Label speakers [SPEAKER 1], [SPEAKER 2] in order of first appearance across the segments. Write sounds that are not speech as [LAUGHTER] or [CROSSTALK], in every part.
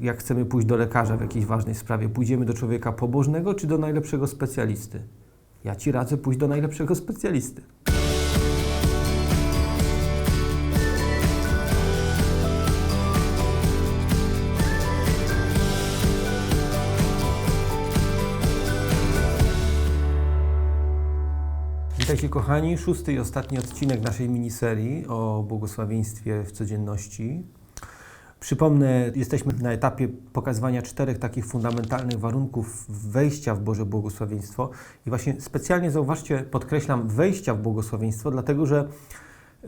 [SPEAKER 1] jak chcemy pójść do lekarza w jakiejś ważnej sprawie, pójdziemy do człowieka pobożnego czy do najlepszego specjalisty? Ja ci radzę pójść do najlepszego specjalisty. Witajcie kochani, szósty i ostatni odcinek naszej miniserii o błogosławieństwie w codzienności. Przypomnę, jesteśmy na etapie pokazywania czterech takich fundamentalnych warunków wejścia w Boże błogosławieństwo. I właśnie specjalnie zauważcie, podkreślam wejścia w błogosławieństwo, dlatego że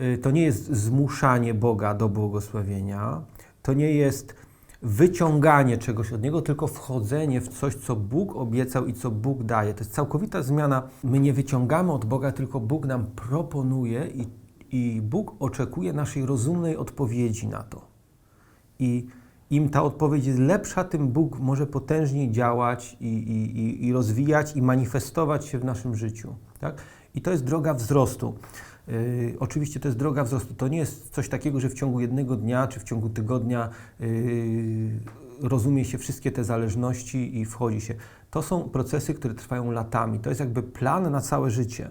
[SPEAKER 1] y, to nie jest zmuszanie Boga do błogosławienia, to nie jest wyciąganie czegoś od Niego, tylko wchodzenie w coś, co Bóg obiecał i co Bóg daje. To jest całkowita zmiana. My nie wyciągamy od Boga, tylko Bóg nam proponuje i, i Bóg oczekuje naszej rozumnej odpowiedzi na to. I im ta odpowiedź jest lepsza, tym Bóg może potężniej działać i, i, i- rozwijać i manifestować się w naszym życiu. Tak? I to jest droga wzrostu. Yy, oczywiście to jest droga wzrostu. To nie jest coś takiego, że w ciągu jednego dnia czy w ciągu tygodnia yy, rozumie się wszystkie te zależności i wchodzi się. To są procesy, które trwają latami. To jest jakby plan na całe życie.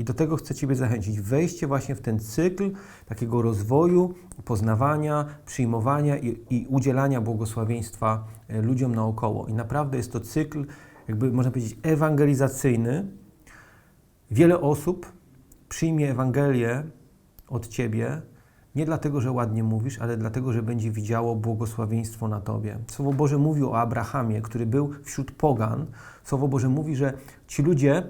[SPEAKER 1] I do tego chcę Ciebie zachęcić. Wejście właśnie w ten cykl takiego rozwoju, poznawania, przyjmowania i, i udzielania błogosławieństwa e, ludziom naokoło. I naprawdę jest to cykl, jakby można powiedzieć, ewangelizacyjny. Wiele osób przyjmie Ewangelię od Ciebie nie dlatego, że ładnie mówisz, ale dlatego, że będzie widziało błogosławieństwo na Tobie. Słowo Boże mówi o Abrahamie, który był wśród pogan. Słowo Boże mówi, że ci ludzie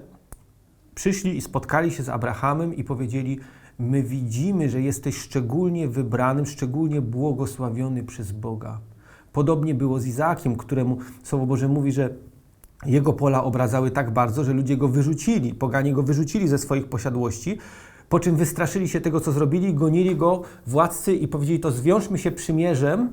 [SPEAKER 1] przyszli i spotkali się z Abrahamem i powiedzieli: My widzimy, że jesteś szczególnie wybranym, szczególnie błogosławiony przez Boga. Podobnie było z Izaakiem, któremu Słowo Boże mówi, że jego pola obrazały tak bardzo, że ludzie go wyrzucili, poganie go wyrzucili ze swoich posiadłości, po czym wystraszyli się tego, co zrobili, gonili go władcy i powiedzieli: To zwiążmy się przymierzem,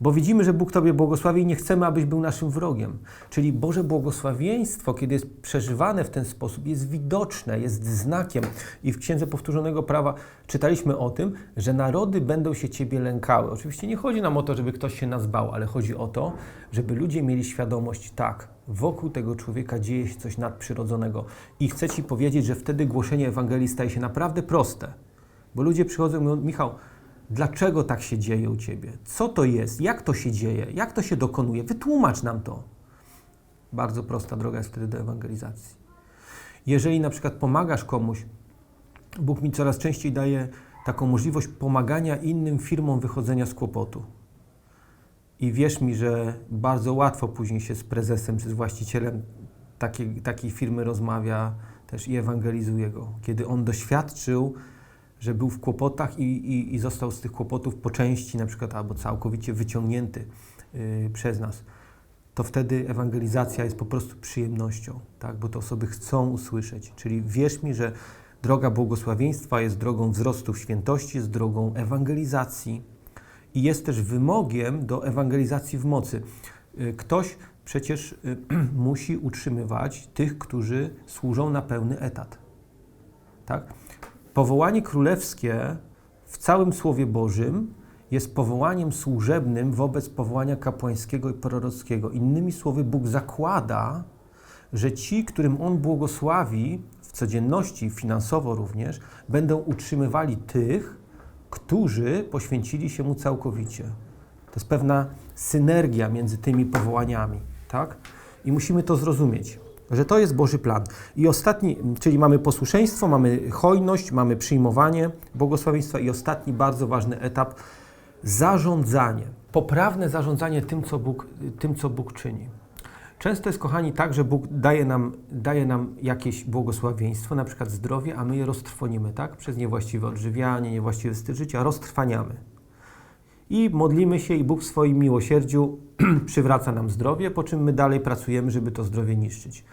[SPEAKER 1] bo widzimy, że Bóg Tobie błogosławi i nie chcemy, abyś był naszym wrogiem. Czyli Boże błogosławieństwo, kiedy jest przeżywane w ten sposób, jest widoczne, jest znakiem. I w Księdze Powtórzonego Prawa czytaliśmy o tym, że narody będą się Ciebie lękały. Oczywiście nie chodzi nam o to, żeby ktoś się nas bał, ale chodzi o to, żeby ludzie mieli świadomość, tak, wokół tego człowieka dzieje się coś nadprzyrodzonego. I chcę Ci powiedzieć, że wtedy głoszenie Ewangelii staje się naprawdę proste. Bo ludzie przychodzą i mówią, Michał, dlaczego tak się dzieje u Ciebie? Co to jest? Jak to się dzieje? Jak to się dokonuje? Wytłumacz nam to. Bardzo prosta droga jest wtedy do ewangelizacji. Jeżeli na przykład pomagasz komuś, Bóg mi coraz częściej daje taką możliwość pomagania innym firmom wychodzenia z kłopotu. I wierz mi, że bardzo łatwo później się z prezesem czy z właścicielem takiej, takiej firmy rozmawia też i ewangelizuje go. Kiedy on doświadczył, że był w kłopotach i, i, i został z tych kłopotów po części na przykład albo całkowicie wyciągnięty yy, przez nas, to wtedy ewangelizacja jest po prostu przyjemnością, tak? bo te osoby chcą usłyszeć. Czyli wierz mi, że droga błogosławieństwa jest drogą wzrostu świętości, jest drogą ewangelizacji i jest też wymogiem do ewangelizacji w mocy. Y, Ktoś przecież y, [CLEARS THROAT] musi utrzymywać tych, którzy służą na pełny etat. Tak? Powołanie królewskie w całym Słowie Bożym jest powołaniem służebnym wobec powołania kapłańskiego i prorockiego. Innymi słowy, Bóg zakłada, że ci, którym On błogosławi w codzienności, finansowo również, będą utrzymywali tych, którzy poświęcili się Mu całkowicie. To jest pewna synergia między tymi powołaniami, tak? I musimy to zrozumieć, że to jest Boży plan. I ostatni, czyli mamy posłuszeństwo, mamy hojność, mamy przyjmowanie błogosławieństwa i ostatni bardzo ważny etap zarządzanie. Poprawne zarządzanie tym, co Bóg, tym, co Bóg czyni. Często jest, kochani, tak, że Bóg daje nam, daje nam jakieś błogosławieństwo, na przykład zdrowie, a my je roztrwonimy, tak? Przez niewłaściwe odżywianie, niewłaściwy styl życia, roztrwaniamy. I modlimy się i Bóg w swoim miłosierdziu [CLEARS THROAT] przywraca nam zdrowie, po czym my dalej pracujemy, żeby to zdrowie niszczyć.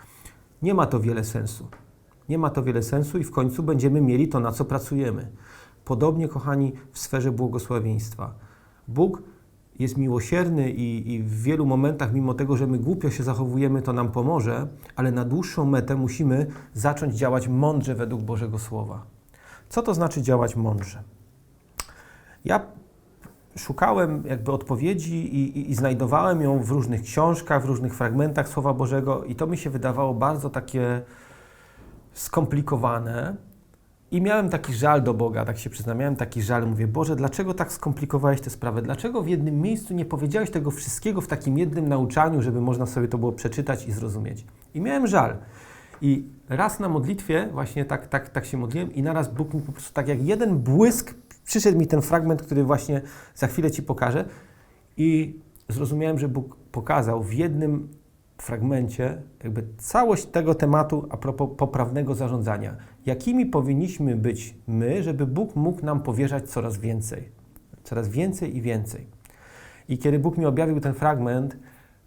[SPEAKER 1] Nie ma to wiele sensu. Nie ma to wiele sensu i w końcu będziemy mieli to, na co pracujemy. Podobnie, kochani, w sferze błogosławieństwa. Bóg jest miłosierny i, i w wielu momentach, mimo tego, że my głupio się zachowujemy, to nam pomoże, ale na dłuższą metę musimy zacząć działać mądrze według Bożego Słowa. Co to znaczy działać mądrze? Ja szukałem jakby odpowiedzi i, i, i znajdowałem ją w różnych książkach, w różnych fragmentach Słowa Bożego i to mi się wydawało bardzo takie skomplikowane. I miałem taki żal do Boga, tak się przyznam, miałem taki żal, mówię, Boże, dlaczego tak skomplikowałeś tę sprawę? Dlaczego w jednym miejscu nie powiedziałeś tego wszystkiego w takim jednym nauczaniu, żeby można sobie to było przeczytać i zrozumieć? I miałem żal. I raz na modlitwie właśnie tak, tak, tak się modliłem i naraz Bóg mi po prostu tak jak jeden błysk, przyszedł mi ten fragment, który właśnie za chwilę Ci pokażę i zrozumiałem, że Bóg pokazał w jednym fragmencie jakby całość tego tematu a propos poprawnego zarządzania. Jakimi powinniśmy być my, żeby Bóg mógł nam powierzać coraz więcej? Coraz więcej i więcej. I kiedy Bóg mi objawił ten fragment,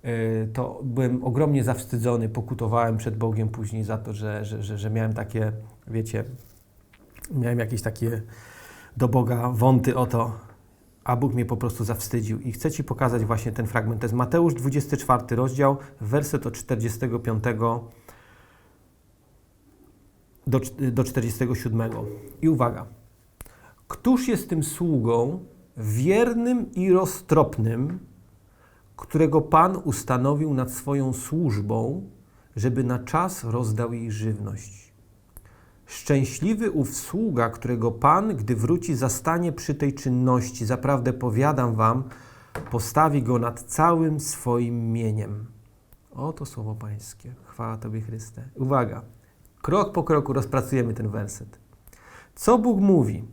[SPEAKER 1] y, to byłem ogromnie zawstydzony, pokutowałem przed Bogiem później za to, że, że, że, że miałem takie, wiecie, miałem jakieś takie do Boga wąty o to, a Bóg mnie po prostu zawstydził. I chcę Ci pokazać właśnie ten fragment. To jest Mateusz 24 rozdział, werset od 45 do, do 47. I uwaga. Któż jest tym sługą wiernym i roztropnym, którego Pan ustanowił nad swoją służbą, żeby na czas rozdał jej żywność? Szczęśliwy ów sługa, którego Pan, gdy wróci, zastanie przy tej czynności. Zaprawdę powiadam wam, postawi go nad całym swoim mieniem. Oto słowo Pańskie. Chwała Tobie, Chryste. Uwaga. Krok po kroku rozpracujemy ten werset. Co Bóg mówi?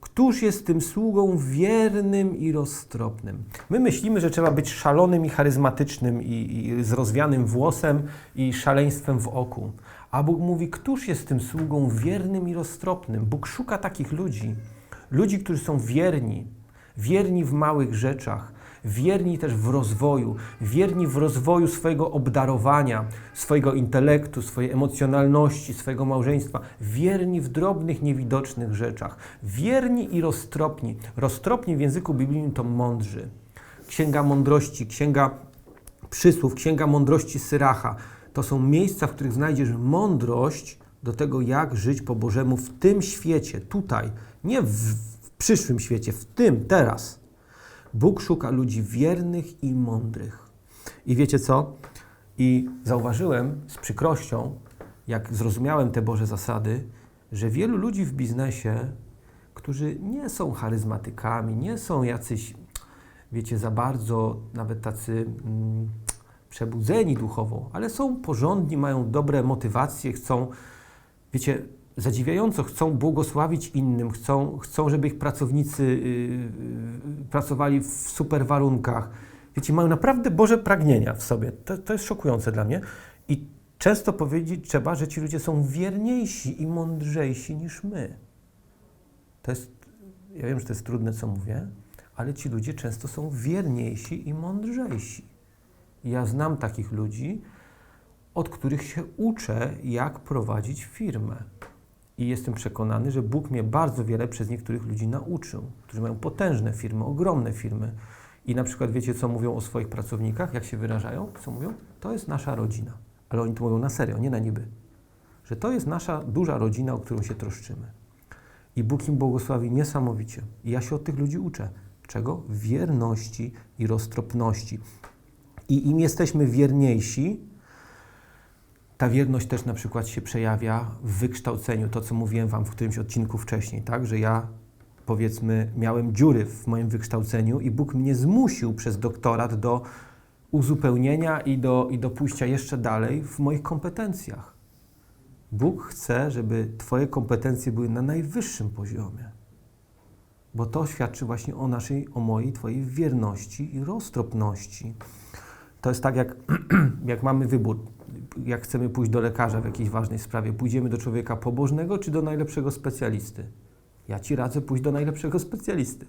[SPEAKER 1] Któż jest tym sługą wiernym i roztropnym? My myślimy, że trzeba być szalonym i charyzmatycznym i, i z rozwianym włosem i szaleństwem w oku. A Bóg mówi, któż jest tym sługą wiernym i roztropnym? Bóg szuka takich ludzi, ludzi, którzy są wierni, wierni w małych rzeczach, wierni też w rozwoju, wierni w rozwoju swojego obdarowania, swojego intelektu, swojej emocjonalności, swojego małżeństwa, wierni w drobnych, niewidocznych rzeczach, wierni i roztropni. Roztropni w języku biblijnym to mądrzy. Księga Mądrości, Księga Przysłów, Księga Mądrości Syracha to są miejsca, w których znajdziesz mądrość do tego, jak żyć po Bożemu w tym świecie, tutaj, nie w, w przyszłym świecie, w tym, teraz. Bóg szuka ludzi wiernych i mądrych. I wiecie co? I zauważyłem z przykrością, jak zrozumiałem te Boże zasady, że wielu ludzi w biznesie, którzy nie są charyzmatykami, nie są jacyś, wiecie, za bardzo nawet tacy. Mm, przebudzeni duchowo, ale są porządni, mają dobre motywacje, chcą, wiecie, zadziwiająco chcą błogosławić innym, chcą, chcą żeby ich pracownicy yy, pracowali w super warunkach. Wiecie, mają naprawdę Boże pragnienia w sobie. To, to jest szokujące dla mnie. I często powiedzieć trzeba, że ci ludzie są wierniejsi i mądrzejsi niż my. To jest, ja wiem, że to jest trudne, co mówię, ale ci ludzie często są wierniejsi i mądrzejsi. Ja znam takich ludzi, od których się uczę, jak prowadzić firmę. I jestem przekonany, że Bóg mnie bardzo wiele przez niektórych ludzi nauczył, którzy mają potężne firmy, ogromne firmy. I na przykład wiecie, co mówią o swoich pracownikach, jak się wyrażają? Co mówią? To jest nasza rodzina. Ale oni to mówią na serio, nie na niby. Że to jest nasza duża rodzina, o którą się troszczymy. I Bóg im błogosławi niesamowicie. I ja się od tych ludzi uczę. Czego? Wierności i roztropności i im jesteśmy wierniejsi, ta wierność też na przykład się przejawia w wykształceniu, to co mówiłem Wam w którymś odcinku wcześniej, tak, że ja powiedzmy miałem dziury w moim wykształceniu i Bóg mnie zmusił przez doktorat do uzupełnienia i do, i do pójścia jeszcze dalej w moich kompetencjach. Bóg chce, żeby Twoje kompetencje były na najwyższym poziomie, bo to świadczy właśnie o naszej, o mojej, Twojej wierności i roztropności. To jest tak, jak, [CLEARS THROAT] jak mamy wybór, jak chcemy pójść do lekarza w jakiejś ważnej sprawie. Pójdziemy do człowieka pobożnego czy do najlepszego specjalisty? Ja ci radzę pójść do najlepszego specjalisty.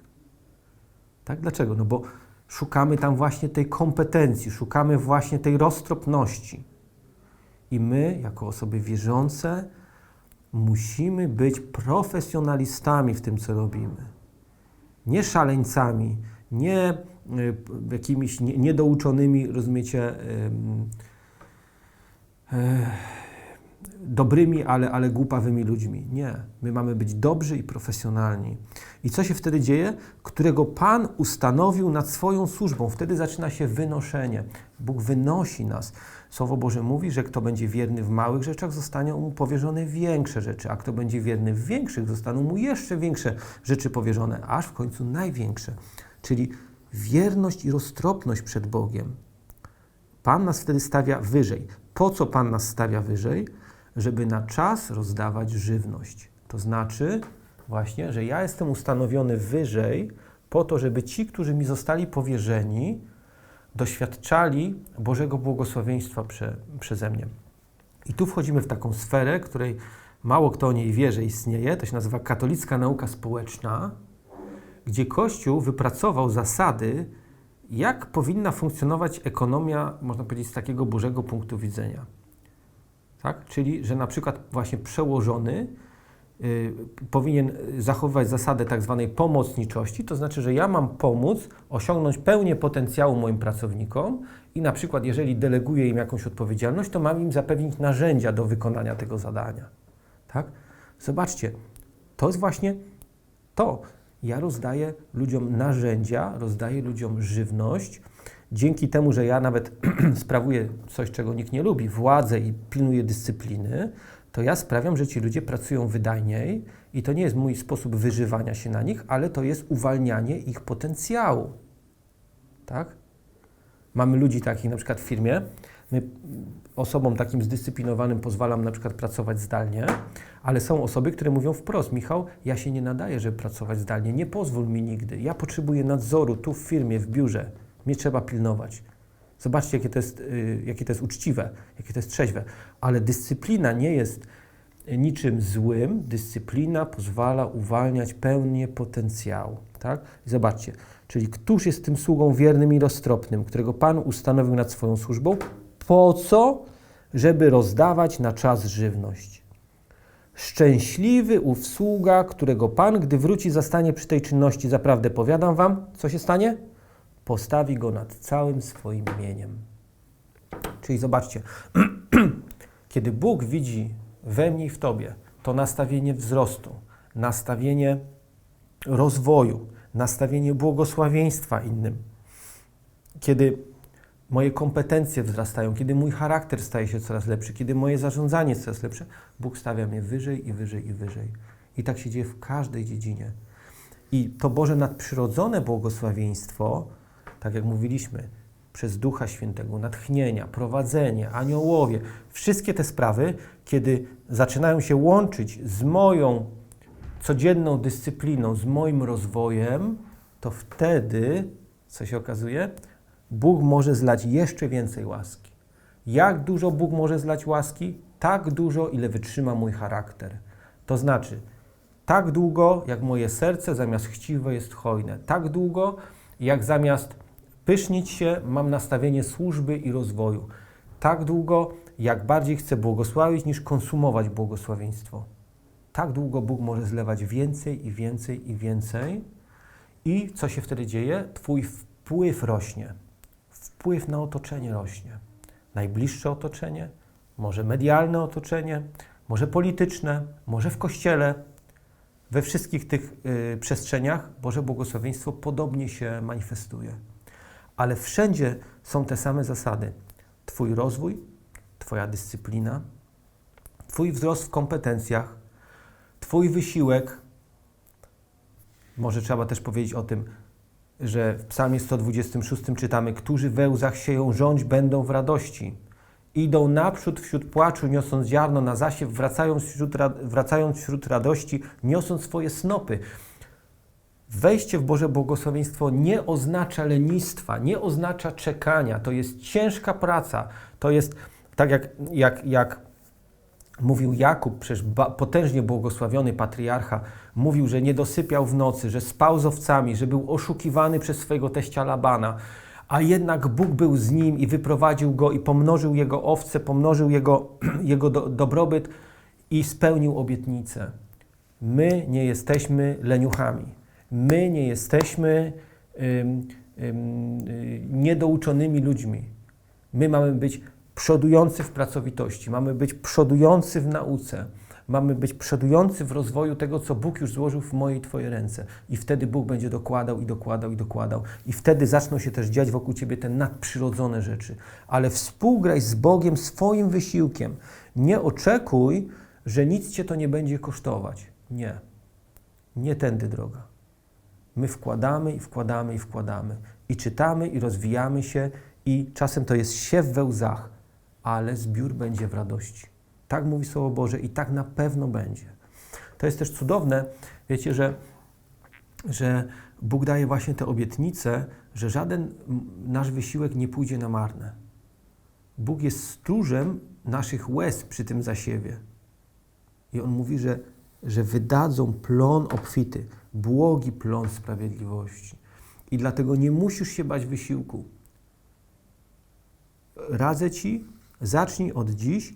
[SPEAKER 1] Tak? Dlaczego? No bo szukamy tam właśnie tej kompetencji, szukamy właśnie tej roztropności. I my, jako osoby wierzące, musimy być profesjonalistami w tym, co robimy. Nie szaleńcami, nie jakimiś niedouczonymi, rozumiecie, dobrymi, ale, ale głupawymi ludźmi. Nie. My mamy być dobrzy i profesjonalni. I co się wtedy dzieje? Którego Pan ustanowił nad swoją służbą. Wtedy zaczyna się wynoszenie. Bóg wynosi nas. Słowo Boże mówi, że kto będzie wierny w małych rzeczach, zostaną mu powierzone większe rzeczy, a kto będzie wierny w większych, zostaną mu jeszcze większe rzeczy powierzone, aż w końcu największe. Czyli wierność i roztropność przed Bogiem. Pan nas wtedy stawia wyżej. Po co Pan nas stawia wyżej? Żeby na czas rozdawać żywność. To znaczy właśnie, że ja jestem ustanowiony wyżej po to, żeby ci, którzy mi zostali powierzeni, doświadczali Bożego błogosławieństwa prze, przeze mnie. I tu wchodzimy w taką sferę, której mało kto o niej wie, że istnieje. To się nazywa katolicka nauka społeczna, gdzie Kościół wypracował zasady, jak powinna funkcjonować ekonomia, można powiedzieć, z takiego Bożego punktu widzenia. Tak? Czyli, że na przykład właśnie przełożony y, powinien zachowywać zasadę tak zwanej pomocniczości, to znaczy, że ja mam pomóc osiągnąć pełnię potencjału moim pracownikom i na przykład, jeżeli deleguję im jakąś odpowiedzialność, to mam im zapewnić narzędzia do wykonania tego zadania. Tak? Zobaczcie, to jest właśnie to. Ja rozdaję ludziom narzędzia, rozdaję ludziom żywność. Dzięki temu, że ja nawet [CLEARS THROAT] sprawuję coś, czego nikt nie lubi, władzę i pilnuję dyscypliny, to ja sprawiam, że ci ludzie pracują wydajniej i to nie jest mój sposób wyżywania się na nich, ale to jest uwalnianie ich potencjału. Tak? Mamy ludzi takich na przykład w firmie. Osobom takim zdyscyplinowanym pozwalam na przykład pracować zdalnie, ale są osoby, które mówią wprost, Michał, ja się nie nadaję, żeby pracować zdalnie, nie pozwól mi nigdy. Ja potrzebuję nadzoru tu w firmie, w biurze. Mnie trzeba pilnować. Zobaczcie, jakie to jest, y, jakie to jest uczciwe, jakie to jest trzeźwe. Ale dyscyplina nie jest niczym złym. Dyscyplina pozwala uwalniać pełnię potencjału. Tak? Zobaczcie, czyli któż jest tym sługą wiernym i roztropnym, którego Pan ustanowił nad swoją służbą? Po co? Żeby rozdawać na czas żywność. Szczęśliwy ów sługa, którego Pan, gdy wróci, zastanie przy tej czynności. Zaprawdę powiadam Wam, co się stanie? Postawi go nad całym swoim mieniem. Czyli zobaczcie, [CLEARS THROAT] kiedy Bóg widzi we mnie i w Tobie to nastawienie wzrostu, nastawienie rozwoju, nastawienie błogosławieństwa innym, kiedy moje kompetencje wzrastają, kiedy mój charakter staje się coraz lepszy, kiedy moje zarządzanie jest coraz lepsze, Bóg stawia mnie wyżej i wyżej i wyżej. I tak się dzieje w każdej dziedzinie. I to Boże nadprzyrodzone błogosławieństwo, tak jak mówiliśmy, przez Ducha Świętego, natchnienia, prowadzenie, aniołowie, wszystkie te sprawy, kiedy zaczynają się łączyć z moją codzienną dyscypliną, z moim rozwojem, to wtedy, co się okazuje, Bóg może zlać jeszcze więcej łaski. Jak dużo Bóg może zlać łaski? Tak dużo, ile wytrzyma mój charakter. To znaczy, tak długo, jak moje serce zamiast chciwe jest hojne. Tak długo, jak zamiast pysznić się, mam nastawienie służby i rozwoju. Tak długo, jak bardziej chcę błogosławić, niż konsumować błogosławieństwo. Tak długo Bóg może zlewać więcej i więcej i więcej. I co się wtedy dzieje? Twój wpływ rośnie wpływ na otoczenie rośnie. Najbliższe otoczenie, może medialne otoczenie, może polityczne, może w kościele. We wszystkich tych y, przestrzeniach Boże błogosławieństwo podobnie się manifestuje. Ale wszędzie są te same zasady. Twój rozwój, Twoja dyscyplina, Twój wzrost w kompetencjach, Twój wysiłek. Może trzeba też powiedzieć o tym, że w Psalmie 126 czytamy: Którzy we łzach sieją, rządź będą w radości. Idą naprzód wśród płaczu, niosąc ziarno na zasiew, wracając wśród, wracając wśród radości, niosąc swoje snopy. Wejście w Boże błogosławieństwo nie oznacza lenistwa, nie oznacza czekania. To jest ciężka praca. To jest tak jak, jak, jak Mówił Jakub, przecież potężnie błogosławiony patriarcha, mówił, że nie dosypiał w nocy, że spał z owcami, że był oszukiwany przez swojego teścia Labana, a jednak Bóg był z nim i wyprowadził go i pomnożył jego owce, pomnożył jego, [CLEARS THROAT] jego do, dobrobyt i spełnił obietnicę. My nie jesteśmy leniuchami. My nie jesteśmy y, niedouczonymi ludźmi. My mamy być przodujący w pracowitości, mamy być przodujący w nauce, mamy być przodujący w rozwoju tego, co Bóg już złożył w moje i Twoje ręce. I wtedy Bóg będzie dokładał i dokładał i dokładał. I wtedy zaczną się też dziać wokół Ciebie te nadprzyrodzone rzeczy. Ale współgraj z Bogiem swoim wysiłkiem. Nie oczekuj, że nic Cię to nie będzie kosztować. Nie. Nie tędy droga. My wkładamy i wkładamy i wkładamy. I czytamy i rozwijamy się i czasem to jest siew we łzach, ale zbiór będzie w radości. Tak mówi Słowo Boże i tak na pewno będzie. To jest też cudowne, wiecie, że, że Bóg daje właśnie te obietnice, że żaden nasz wysiłek nie pójdzie na marne. Bóg jest stróżem naszych łez przy tym zasiewie. I On mówi, że, że wydadzą plon obfity, błogi plon sprawiedliwości. I dlatego nie musisz się bać wysiłku. Radzę Ci, zacznij od dziś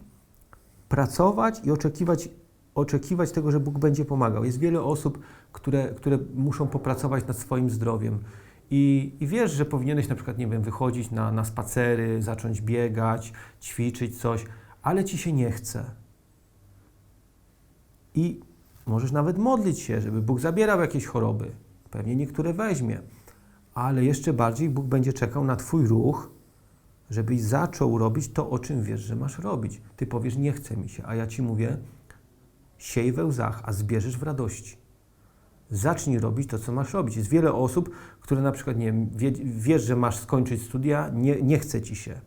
[SPEAKER 1] pracować i oczekiwać, oczekiwać tego, że Bóg będzie pomagał. Jest wiele osób, które, które muszą popracować nad swoim zdrowiem. I, I wiesz, że powinieneś na przykład, nie wiem, wychodzić na, na spacery, zacząć biegać, ćwiczyć coś, ale ci się nie chce. I możesz nawet modlić się, żeby Bóg zabierał jakieś choroby. Pewnie niektóre weźmie, ale jeszcze bardziej Bóg będzie czekał na Twój ruch, żebyś zaczął robić to, o czym wiesz, że masz robić. Ty powiesz, nie chce mi się, a ja ci mówię, siej we łzach, a zbierzesz w radości. Zacznij robić to, co masz robić. Jest wiele osób, które na przykład, nie wie, wiesz, że masz skończyć studia, nie, nie chce ci się.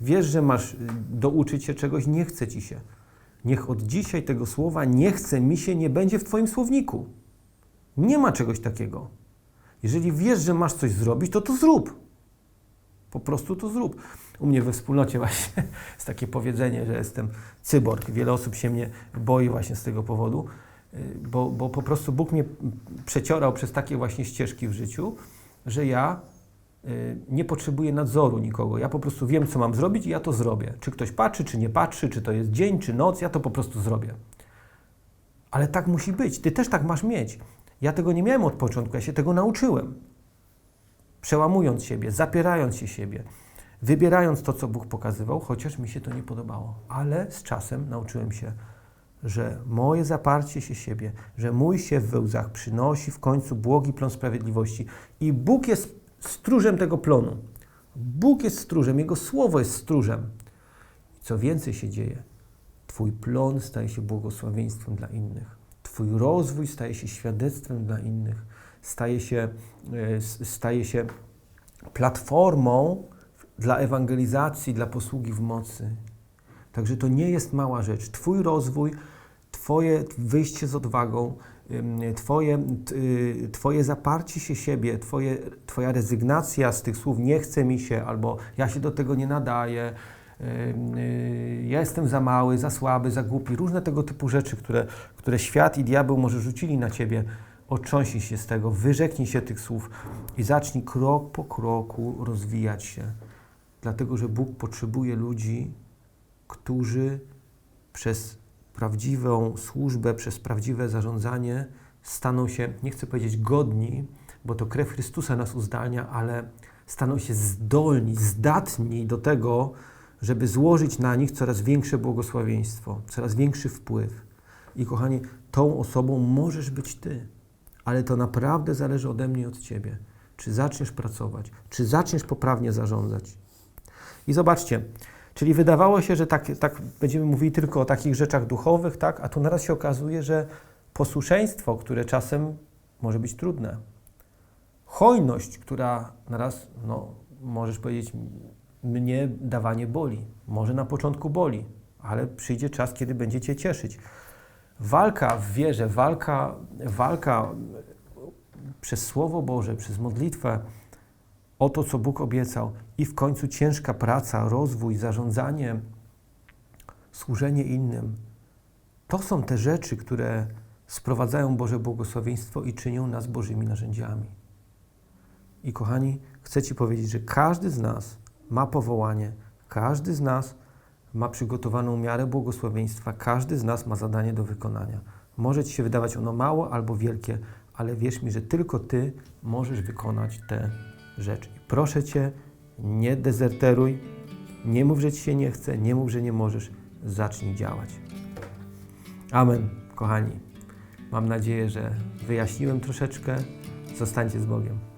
[SPEAKER 1] Wiesz, że masz y, douczyć się czegoś, nie chce ci się. Niech od dzisiaj tego słowa nie chce mi się nie będzie w Twoim słowniku. Nie ma czegoś takiego. Jeżeli wiesz, że masz coś zrobić, to to zrób. Po prostu to zrób. U mnie we wspólnocie właśnie [LAUGHS] jest takie powiedzenie, że jestem cyborg. Wiele osób się mnie boi właśnie z tego powodu, y, bo, bo po prostu Bóg mnie przeciorał przez takie właśnie ścieżki w życiu, że ja y, nie potrzebuję nadzoru nikogo. Ja po prostu wiem, co mam zrobić i ja to zrobię. Czy ktoś patrzy, czy nie patrzy, czy to jest dzień, czy noc, ja to po prostu zrobię. Ale tak musi być. Ty też tak masz mieć. Ja tego nie miałem od początku, ja się tego nauczyłem przełamując siebie, zapierając się siebie, wybierając to, co Bóg pokazywał, chociaż mi się to nie podobało. Ale z czasem nauczyłem się, że moje zaparcie się siebie, że mój się w łzach przynosi w końcu błogi plon sprawiedliwości. I Bóg jest stróżem tego plonu. Bóg jest stróżem, Jego słowo jest stróżem. Co więcej się dzieje, Twój plon staje się błogosławieństwem dla innych. Twój rozwój staje się świadectwem dla innych staje się, e, staje się platformą dla ewangelizacji, dla posługi w mocy. Także to nie jest mała rzecz. Twój rozwój, Twoje wyjście z odwagą, Twoje, y, twoje zaparcie się siebie, twoje, Twoja rezygnacja z tych słów nie chce mi się, albo ja się do tego nie nadaję, y, ja jestem za mały, za słaby, za głupi, różne tego typu rzeczy, które, które świat i diabeł może rzucili na Ciebie, otrząśnij się z tego, wyrzeknij się tych słów i zacznij krok po kroku rozwijać się. Dlatego, że Bóg potrzebuje ludzi, którzy przez prawdziwą służbę, przez prawdziwe zarządzanie staną się, nie chcę powiedzieć godni, bo to krew Chrystusa nas uzdalnia, ale staną się zdolni, zdatni do tego, żeby złożyć na nich coraz większe błogosławieństwo, coraz większy wpływ. I kochani, tą osobą możesz być Ty ale to naprawdę zależy ode mnie i od Ciebie. Czy zaczniesz pracować, czy zaczniesz poprawnie zarządzać. I zobaczcie, czyli wydawało się, że tak, tak będziemy mówili tylko o takich rzeczach duchowych, tak? a tu naraz się okazuje, że posłuszeństwo, które czasem może być trudne, hojność, która naraz, no, możesz powiedzieć, mnie dawanie boli. Może na początku boli, ale przyjdzie czas, kiedy będzie Cię cieszyć. Walka w wierze, walka, walka przez Słowo Boże, przez modlitwę o to, co Bóg obiecał, i w końcu ciężka praca, rozwój, zarządzanie, służenie innym. To są te rzeczy, które sprowadzają Boże błogosławieństwo i czynią nas Bożymi narzędziami. I kochani, chcę Ci powiedzieć, że każdy z nas ma powołanie, każdy z nas ma przygotowaną miarę błogosławieństwa, każdy z nas ma zadanie do wykonania. Może Ci się wydawać ono mało albo wielkie, ale wierz mi, że tylko Ty możesz wykonać te rzeczy. I proszę Cię, nie dezerteruj, Nie mów, że ci się nie chce, nie mów, że nie możesz. Zacznij działać. Amen, kochani. Mam nadzieję, że wyjaśniłem troszeczkę. Zostańcie z Bogiem.